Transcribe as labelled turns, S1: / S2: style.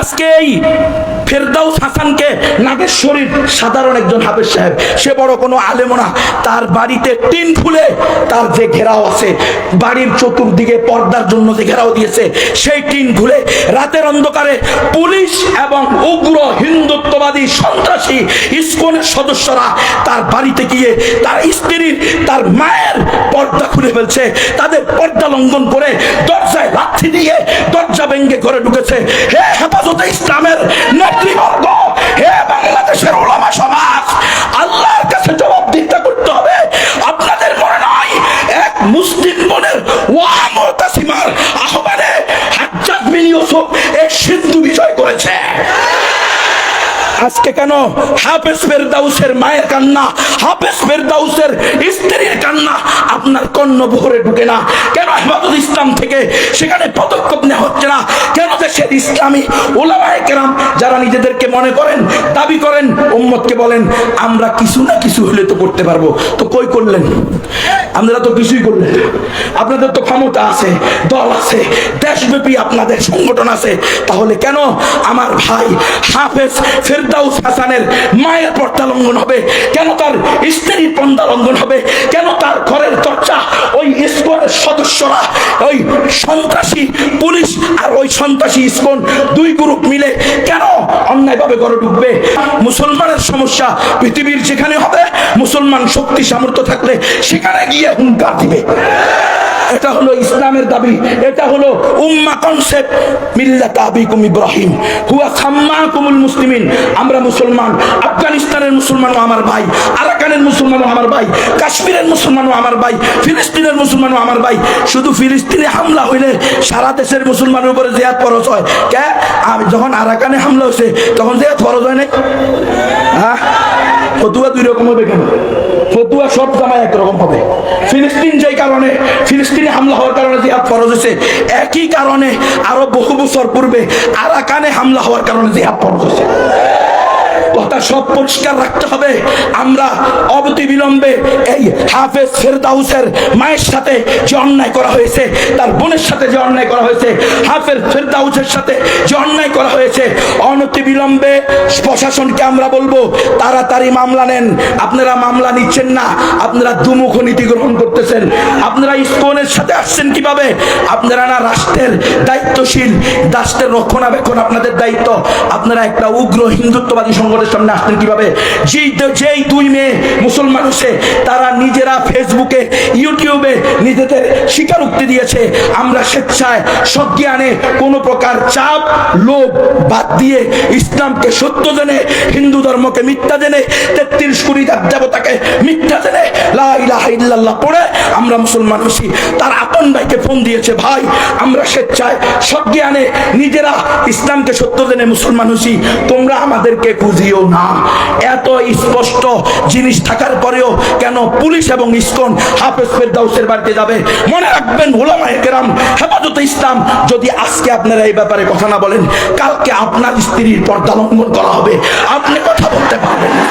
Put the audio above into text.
S1: আজকে এই ফেরদাউস হাসানকে নাগেশ্বরীর সাধারণ একজন হাফেজ সাহেব। সে বড় কোনো আলেমো না। তার বাড়িতে টিন ফুলে তার যে ঘেরাও আছে, বাড়ির চতুর্দিকে পর্দার জন্য যে ঘেরাও দিয়েছে, সেই টিন খুলে রাতের অন্ধকারে পুলিশ এবং উগ্র হিন্দুত্ববাদী সন্ত্রাসী ইস্কনের সদস্যরা তার বাড়িতে গিয়ে তার স্ত্রীর, তার মায়ের পর্দা খুলে ফেলছে। তাদের পর্দা লঙ্ঘন করে দরজায় লাথি দিয়ে দরজা ভেঙ্গে ঘরে ঢুকেছে। হে হেফাজতে ইসলামের নেতৃবর্গ হে বাংলাদেশের ওলামা সমাজ, আল্লাহর কাছে জবাবদিহিতা করতে হবে। আপনাদের মনে নয়, এক মুসলিম বোনের ওয়ামতাসিমার আহ্বানে হাজ্জাজ বিন ইউসুফ এক সিন্ধু বিষয় করেছে। আজকে কেন হাফেজ ফেরদাউসের মায়ের কান্না, হাফেজ ফেরদাউসের স্ত্রীর কান্না আপনার কর্ণ ভরে ঢুকে না। কেন হেফাজত ইসলাম থেকে সেখানে পদক্ষেপ নেওয়া হচ্ছে না? কেন দেশের ইসলামী ওলামায় কেরাম যারা নিজেদেরকে মনে করেন, দাবি করেন, উম্মতকে বলেন, আমরা কিছু না কিছু হলে তো করতে পারব। তো কই করলেন? আপনারা তো কিছুই করলেন। আপনাদের তো ক্ষমতা আছে, দল আছে, দেশব্যাপী আপনাদের সংগঠন আছে। তাহলে কেন আমার ভাই হাফেজ ফেরদাউস হাসানের মায়ের পর্দা লঙ্ঘন হবে? কেন তার স্ত্রীর পর্দা লঙ্ঘন হবে? কেন তার ঘরের চর্চা ওই ইস্কনের সদস্যরা, ওই সন্ত্রাসী পুলিশ আর ওই সন্ত্রাসী ইস্কন দুই গ্রুপ মিলে কেন অন্যায়ভাবে গড়ে ঢুকবে? মুসলমানের সমস্যা পৃথিবীর যেখানে হবে, মুসলমান শক্তি সামর্থ্য থাকলে সেখানে গিয়ে হুঙ্কার দিবে। এটা হলো ইসলামের দাবি, এটা হলো উম্মা কনসেপ্ট মিল্লাত আবিকুম ইব্রাহিম, হুয়া সাম্মাকুমুল মুসলিমিন। আমরা মুসলমান, আফগানিস্তানের মুসলমানও আমার ভাই, আরাকানের মুসলমানও আমার ভাই, কাশ্মীরের মুসলমানও আমার ভাই, ফিলিস্তিনের মুসলমানও আমার ভাই। শুধু ফিলিস্তিনে হামলা হইলে সারা দেশের মুসলমানের উপরে জেহাদ ফরজ হয়। কে? আমি যখন আরাকানে হামলা হয়েছে তখন জেহাদ ফরজ হয় নাই? হ্যাঁ? ফতুয়া দুই রকম হবে কেন? ফতুয়া সব জামায় একরকম হবে। ফিলিস্তিন যে কারণে, ফিলিস্তিনে হামলা হওয়ার কারণে জিহাদ ফরজ হয়েছে, একই কারণে আরও বহু বছর পূর্বে আরাকানে হামলা হওয়ার কারণে জিহাদ ফরজ হয়েছে। কথা সব পরিষ্কার রাখতে হবে। আমরা অবতি বিলম্বে এই হাফেজ ফেরদাউসের মায়ের সাথে যে অন্যায় করা হয়েছে, তার বোনের সাথে যে অন্যায় করা হয়েছে, হাফেজ ফেরদাউসের সাথে যে অন্যায় করা হয়েছে অনতি বিলম্বে প্রশাসনকে আমরা বলব, তাড়াতাড়ি মামলা নেন। আপনারা মামলা নিচ্ছেন না, আপনারা দুমুখ নীতি গ্রহণ করতেছেন। আপনারা ইস্কনের সাথে আসছেন কীভাবে? আপনারা না রাষ্ট্রের দায়িত্বশীল রাষ্ট্রের রক্ষণাবেক্ষণ আপনাদের দায়িত্ব। আপনারা একটা উগ্র হিন্দুত্ববাদী সংগঠনের সামনে আসতেন কীভাবে? যেই দুই মেয়ে মুসলমান হচ্ছে তারা নিজেরা ফেসবুকে, ইউটিউবে নিজেদের স্বীকারোক্তি দিয়েছে, আমরা স্বেচ্ছায় সজ্ঞানে কোনো প্রকার চাপ, লোভ বাদ দিয়ে ইসলামকে সত্য জেনে, হিন্দু ধর্মকে মিথ্যা জেনে, তেত্রিশ কোটি দেব দেবতাকে মিথ্যা জেনে, লা পড়ে আমরা মুসলমান হচ্ছি তার আপন ভাইকে ফোন দিয়েছে, ভাই, আমরা স্বেচ্ছায় সজ্ঞানে নিজেরা ইসলামকে সত্য জেনে মুসলমান হচ্ছি তোমরা আমাদেরকে খুঁজিও না। এত স্পষ্ট জিনিস থাকার পরেও কেন পুলিশ এবং ইস্কন হাফেজ ফেরদাউসের বাড়িতে যাবে? মনে রাখবেন ওলামায়ে কেরাম, হেফাজতে ইসলাম, যদি আজকে আপনারা এই ব্যাপারে কথা না বলেন, কালকে আপনার স্ত্রীর পর্দা লঙ্ঘন করা হবে। আপনি কথা বলতে পারবেন না।